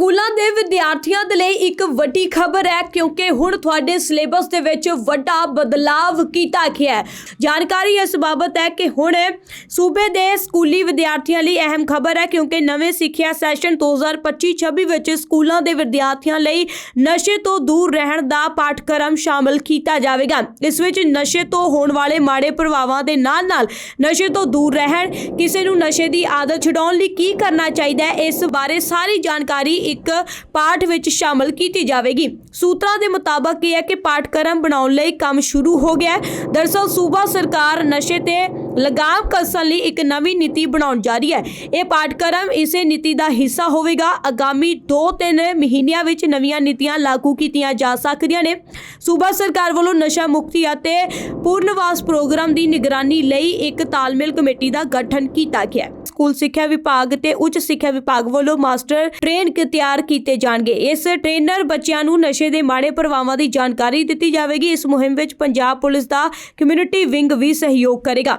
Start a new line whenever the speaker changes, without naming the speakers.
ਸਕੂਲਾਂ ਦੇ ਵਿਦਿਆਰਥੀਆਂ ਦੇ ਲਈ ਇੱਕ ਵੱਡੀ ਖਬਰ ਹੈ, ਕਿਉਂਕਿ ਹੁਣ ਤੁਹਾਡੇ ਸਿਲੇਬਸ ਦੇ ਵਿੱਚ ਵੱਡਾ ਬਦਲਾਵ ਕੀਤਾ ਗਿਆ ਹੈ। ਜਾਣਕਾਰੀ ਇਸ ਬਾਬਤ ਹੈ ਕਿ ਹੁਣ ਸੂਬੇ ਦੇ ਸਕੂਲੀ ਵਿਦਿਆਰਥੀਆਂ ਲਈ ਅਹਿਮ ਖਬਰ ਹੈ, ਕਿਉਂਕਿ ਨਵੇਂ ਸਿੱਖਿਆ ਸੈਸ਼ਨ 2025-26 ਵਿੱਚ ਸਕੂਲਾਂ ਦੇ ਵਿਦਿਆਰਥੀਆਂ ਲਈ ਨਸ਼ੇ ਤੋਂ ਦੂਰ ਰਹਿਣ ਦਾ ਪਾਠਕ੍ਰਮ ਸ਼ਾਮਲ ਕੀਤਾ ਜਾਵੇਗਾ। ਇਸ ਵਿੱਚ ਨਸ਼ੇ ਤੋਂ ਹੋਣ ਵਾਲੇ ਮਾੜੇ ਪ੍ਰਭਾਵਾਂ ਦੇ ਨਾਲ-ਨਾਲ ਨਸ਼ੇ ਤੋਂ ਦੂਰ ਰਹਿਣ, ਕਿਸੇ ਨੂੰ ਨਸ਼ੇ ਦੀ ਆਦਤ ਛਡਾਉਣ ਲਈ ਕੀ ਕਰਨਾ ਚਾਹੀਦਾ ਹੈ, ਇਸ ਬਾਰੇ ਸਾਰੀ ਜਾਣਕਾਰੀ ਇੱਕ ਪਾਠ ਵਿੱਚ ਸ਼ਾਮਲ ਕੀਤੀ ਜਾਵੇਗੀ। ਸੂਤਰਾਂ ਦੇ ਮੁਤਾਬਕ ਇਹ ਹੈ ਕਿ ਪਾਠਕ੍ਰਮ ਬਣਾਉਣ ਲਈ ਕੰਮ ਸ਼ੁਰੂ ਹੋ ਗਿਆ ਹੈ। ਦਰਅਸਲ ਸੂਬਾ ਸਰਕਾਰ ਨਸ਼ੇ ਤੇ ਲਗਾਮ ਕਸਣ ਲਈ ਇੱਕ ਨਵੀਂ ਨੀਤੀ ਬਣਾਉਣ ਜਾ ਰਹੀ ਹੈ। ਇਹ ਪਾਠਕ੍ਰਮ ਇਸੇ ਨੀਤੀ ਦਾ ਹਿੱਸਾ ਹੋਵੇਗਾ। ਆਗਾਮੀ 2-3 ਮਹੀਨਿਆਂ ਵਿੱਚ ਨਵੀਆਂ ਨੀਤੀਆਂ ਲਾਗੂ ਕੀਤੀਆਂ ਜਾ ਸਕਦੀਆਂ ਨੇ। ਸੂਬਾ ਸਰਕਾਰ ਵੱਲੋਂ ਨਸ਼ਾ ਮੁਕਤੀ ਅਤੇ ਪੂਰਨਵਾਸ ਪ੍ਰੋਗਰਾਮ ਦੀ ਨਿਗਰਾਨੀ ਲਈ ਇੱਕ ਤਾਲਮੇਲ ਕਮੇਟੀ ਦਾ ਗਠਨ ਕੀਤਾ ਗਿਆ ਹੈ। ਸਕੂਲ ਸਿੱਖਿਆ ਵਿਭਾਗ ਤੇ ਉੱਚ ਸਿੱਖਿਆ ਵਿਭਾਗ ਵੱਲੋਂ ਮਾਸਟਰ ਟ੍ਰੇਨ ਕ ਤਿਆਰ ਕੀਤੇ ਜਾਣਗੇ। ਇਸ ਟ੍ਰੇਨਰ ਬੱਚਿਆਂ ਨੂੰ ਨਸ਼ੇ ਦੇ ਮਾੜੇ ਪ੍ਰਭਾਵਾਂ ਦੀ ਜਾਣਕਾਰੀ ਦਿੱਤੀ ਜਾਵੇਗੀ। ਇਸ ਮੁਹਿੰਮ ਵਿੱਚ ਪੰਜਾਬ ਪੁਲਿਸ ਦਾ ਕਮਿਊਨਿਟੀ ਵਿੰਗ ਵੀ ਸਹਿਯੋਗ ਕਰੇਗਾ।